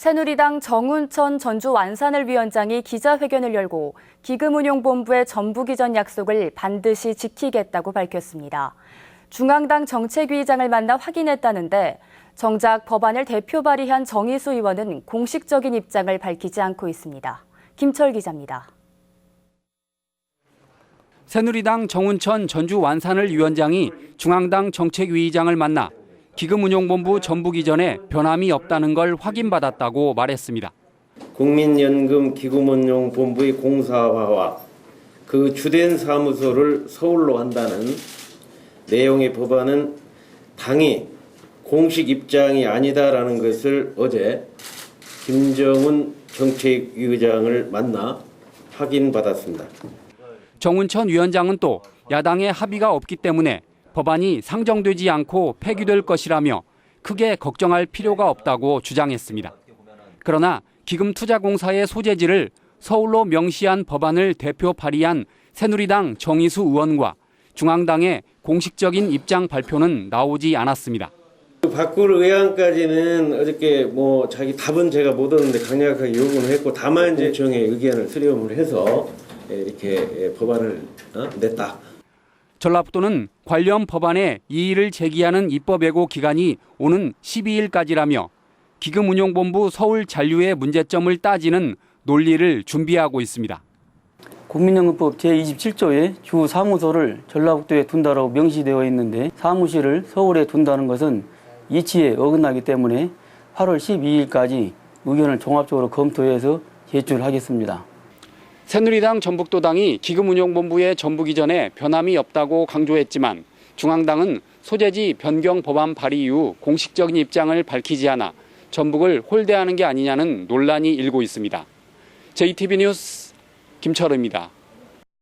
새누리당 정운천 전주 완산을 위원장이 기자회견을 열고 기금운용본부의 전부기전 약속을 반드시 지키겠다고 밝혔습니다. 중앙당 정책위의장을 만나 확인했다는데 정작 법안을 대표 발의한 정의수 의원은 공식적인 입장을 밝히지 않고 있습니다. 김철 기자입니다. 새누리당 정운천 전주 완산을 위원장이 중앙당 정책위의장을 만나 기금운용본부 전부기전에 변함이 없다는 걸 확인받았다고 말했습니다. 국민연금 기금운용본부의 공사화와 그 주된 사무소를 서울로 한다는 내용의 법안은 당이 공식 입장이 아니다라는 것을 어제 김정은 정책위의장을 만나 확인받았습니다. 정운천 위원장은 또 야당의 합의가 없기 때문에 법안이 상정되지 않고 폐기될 것이라며 크게 걱정할 필요가 없다고 주장했습니다. 그러나 기금투자공사의 소재지를 서울로 명시한 법안을 대표 발의한 새누리당 정의수 의원과 중앙당의 공식적인 입장 발표는 나오지 않았습니다. 바꿀 의안까지는 어저께 뭐 자기 답은 제가 못 얻는데 강력하게 요구는 했고 다만 이제 정의 의견을 수렴을 해서 이렇게 법안을 어? 냈다. 전라북도는 관련 법안에 이의를 제기하는 입법 예고 기간이 오는 12일까지라며 기금운용본부 서울 잔류의 문제점을 따지는 논리를 준비하고 있습니다. 국민연금법 제27조에 주 사무소를 전라북도에 둔다라고 명시되어 있는데 사무실을 서울에 둔다는 것은 이치에 어긋나기 때문에 8월 12일까지 의견을 종합적으로 검토해서 제출하겠습니다. 새누리당 전북도당이 기금운용본부의 전부기전에 변함이 없다고 강조했지만 중앙당은 소재지 변경 법안 발의 이후 공식적인 입장을 밝히지 않아 전북을 홀대하는 게 아니냐는 논란이 일고 있습니다. JTB 뉴스 김철우입니다.